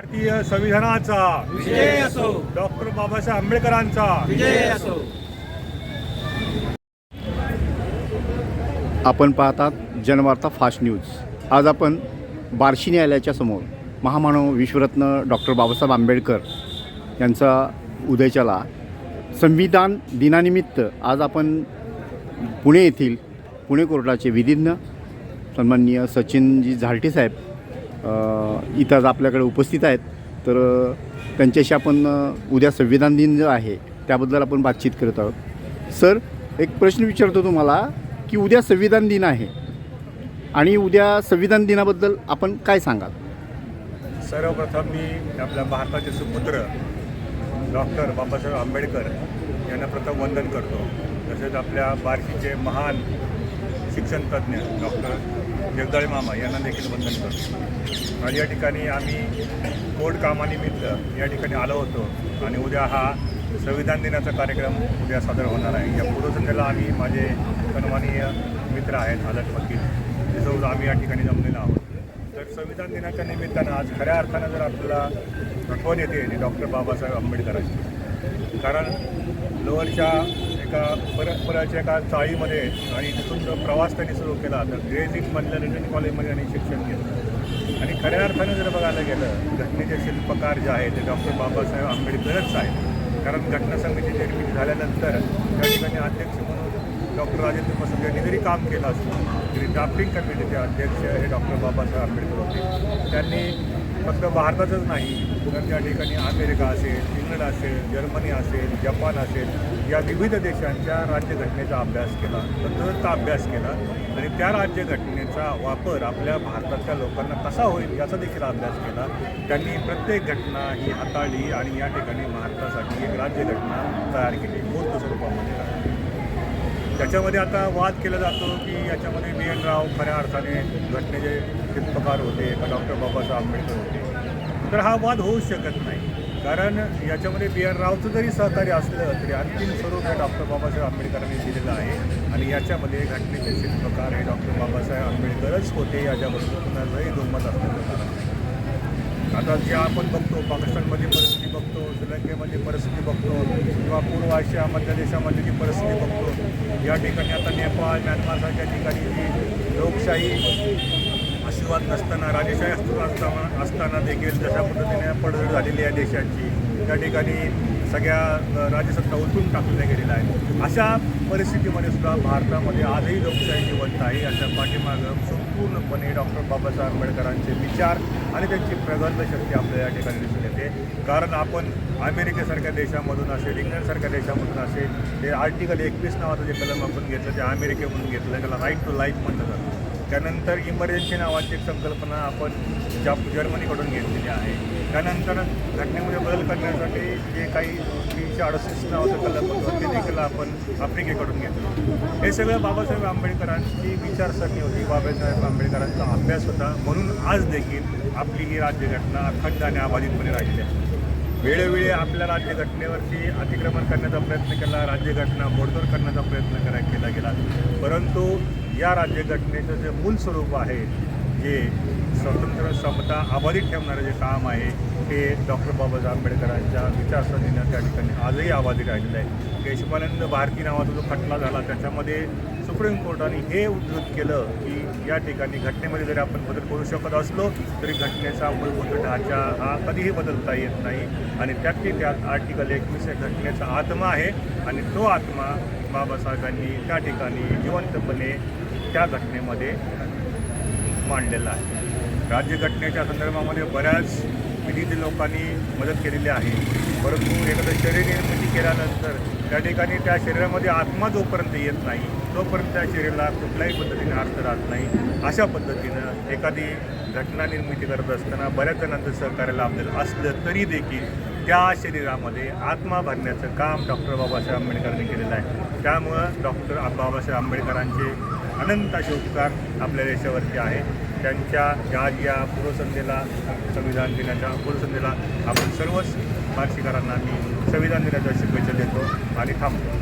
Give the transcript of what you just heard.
भारतीय संविधानाचा. विजय असो. डॉक्टर बाबासाहेब आंबेडकरांचा. विजय असो. आपण पाहतात जनवार्ता फास्ट न्यूज. आज आपण बार्शी न्यायालयाच्या समोर महामानव विश्वरत्न डॉक्टर बाबासाहेब आंबेडकर यांचा उदयच्याला संविधान दिनानिमित्त आज आपण पुणे येथील पुणे कोर्टाचे विधिज्ञ सन्माननीय सचिनजी झालटे साहेब इथं आज आपल्याकडे उपस्थित आहेत. तर त्यांच्याशी आपण उद्या संविधान दिन जो आहे त्याबद्दल आपण बातचीत करत आहोत. सर एक प्रश्न विचारतो तुम्हाला की उद्या संविधान दिन आहे. आणि उद्या संविधान दिनाबद्दल आपण काय सांगाल? सर्वप्रथम मी आपल्या भारताचे सुपुत्र डॉक्टर बाबासाहेब आंबेडकर यांना प्रथम वंदन करतो. तसेच आपल्या बार्शीचे महान शिक्षणतज्ज्ञ डॉक्टर जगदाळे मामा यांना देखील वंदन करतो. आणि या ठिकाणी आम्ही कोर्ट कामानिमित्त या ठिकाणी आलो होतो आणि उद्या हा संविधान दिनाचा कार्यक्रम उद्या सादर होणार आहे. या पूर्वसंध्येला आम्ही माझे सन्माननीय मित्र आहेत आदर्श वकील त्यासोबत आम्ही या ठिकाणी जमलेलो आहोत. तर संविधान दिनाच्या निमित्तानं आज खऱ्या अर्थानं जर आपल्याला आठवण येते डॉक्टर बाबासाहेब आंबेडकरांची कारण लोअरच्या एका परस्पराच्या एका चाळीमध्ये आणि तिथून प्रवास त्यांनी सुरू केला तर ग्रेझिंगमधल्या लंडन कॉलेजमध्ये त्यांनी शिक्षण घेतलं. आणि खऱ्या अर्थाने जर बघायला गेलं घटनेचे शिल्पकार जे आहेत ते डॉक्टर बाबासाहेब आंबेडकरच आहेत. कारण घटना समिती निर्मिती झाल्यानंतर त्या ठिकाणी अध्यक्ष म्हणून डॉक्टर राजेंद्र प्रसाद यांनी जरी काम केलं असतं तरी ड्राफ्टिंग कमिटीचे अध्यक्ष हे डॉक्टर बाबासाहेब आंबेडकर होते. त्यांनी फक्त भारतातच नाही तर त्या ठिकाणी अमेरिका असेल इंग्लंड असेल जर्मनी असेल जपान असेल या विविध देशांच्या राज्यघटनेचा अभ्यास केला तंत्रचा अभ्यास केला आणि त्या राज्यघटनेचा वापर आपल्या भारतातल्या लोकांना कसा होईल याचा देखील अभ्यास केला. त्यांनी प्रत्येक घटना ही हाताळली आणि या ठिकाणी भारतासाठी एक राज्यघटना तयार केली मूर्त स्वरूपामध्ये. तयार त्याच्यामध्ये आता वाद केला जातो की याच्यामध्ये बी एन राव खऱ्या अर्थाने घटनेचे शिल्पकार होते का डॉक्टर बाबासाहेब आंबेडकर होते. तर हा वाद होऊ शकत नाही. कारण याच्यामध्ये बी एन रावचं जरी सहकार्य असलं तरी अंतिम स्वरूप हे डॉक्टर बाबासाहेब आंबेडकरांनी दिलेलं आहे. आणि याच्यामध्ये घटनेचे शिल्पकार हे डॉक्टर बाबासाहेब आंबेडकरच होते याच्याबद्दल कुणालाही दुमत असलेलं कारण नाही. आता जे आपण बघतो पाकिस्तानमध्ये परिस्थिती बघतो श्रीलंकेमध्ये परिस्थिती बघतो किंवा पूर्व आशिया मध्य देशामध्ये जी परिस्थिती बघतो या ठिकाणी आता नेपाळ म्यानमारसारख्या ठिकाणी जी लोकशाही आशीर्वाद नसताना राजेशाही अस्तित्वात असताना असताना देखील जशा पद्धतीने पडझड झालेली आहे देशाची. त्या ठिकाणी सगळ्या राज्यसत्ता उलटून टाकल्या गेलेल्या आहेत. अशा परिस्थितीमध्ये सुद्धा भारतामध्ये आजही लोकशाही जिवंत आहे याच्या पाठीमागं संपूर्णपणे डॉक्टर बाबासाहेब आंबेडकरांचे विचार आणि त्यांची प्रगल्भ शक्ती आपल्या या ठिकाणी दिसून येते. कारण आपण अमेरिकेसारख्या देशामधून असेल इंग्लंडसारख्या देशामधून असेल ते आर्टिकल एकवीस नावाचं जे कलम आपण घेतलं ते अमेरिकेमधून घेतलं त्याला राईट टू लाईफ म्हटलं जातं. त्यानंतर इमर्जन्सी नावाची एक संकल्पना आपण ज्या जर्मनीकडून घेतलेली आहे. त्यानंतर घटनेमध्ये बदल करण्यासाठी जे काही तीनशे अडुसष्ट नावाचं कलम होतं ते देखील आपण आफ्रिकेकडून घेतलं. हे सगळं बाबासाहेब आंबेडकरांची विचारसरणी होती. बाबासाहेब आंबेडकरांचा अभ्यास होता. म्हणून आज देखील आपली ही राज्यघटना अखंड आणि अबाधितपणे राहिली आहे. वेळोवेळी आपल्या राज्यघटनेवरती अतिक्रमण करण्याचा प्रयत्न केला राज्यघटना मोडतोड करण्याचा प्रयत्न करा केला गेला. परंतु या राज्यघटनेचं जे मूल स्वरूप आहे जे स्वतंत्र समता अबाधित ठेवणारं जे काम आहे ते डॉक्टर बाबासाहेब आंबेडकरांच्या विचारसरणीनं त्या ठिकाणी आजही अबाधित राहिलेलं आहे. केशवानंद भारती नावाचा जो खटला झाला त्याच्यामध्ये सुप्रीम कोर्टाने हे उद्धृत केलं की या ठिकाणी घटनेमध्ये जरी आपण बदल करू शकत असलो तरी घटनेचा मूलभूत ढाचा हा कधीही बदलता येत नाही. आणि त्यातली त्यात आर्टिकल एकवीस या घटनेचा आत्मा आहे आणि तो आत्मा बाबासाहेबांनी त्या ठिकाणी जिवंतपणे त्या घटनेमध्ये मांडलेला आहे. राज्यघटनेच्या संदर्भामध्ये बऱ्याच विविध लोकांनी मदत केलेली आहे. परंतु एखादं शरीर निर्मिती केल्यानंतर त्या ठिकाणी त्या शरीरामध्ये आत्मा जोपर्यंत येत नाही तोपर्यंत त्या शरीराला कुठल्याही पद्धतीने अर्थ राहत नाही. अशा पद्धतीनं एखादी घटना निर्मिती करत असताना बऱ्याच जणांचं सहकार्य लाभलेलं असलं तरी देखील त्या शरीरामध्ये आत्मा भरण्याचं काम डॉक्टर बाबासाहेब आंबेडकरांनी केलेलं आहे. त्यामुळं डॉक्टर बाबासाहेब आंबेडकरांचे अनंत असे उपकार आपल्या देशावरती आहे. त्यांच्या या या पूर्वसंध्येला संविधान दिनाच्या पूर्वसंध्येला आपण सर्वच फारशीकरांना मी संविधान दिनाच्या शुभेच्छा देतो आणि थांबतो.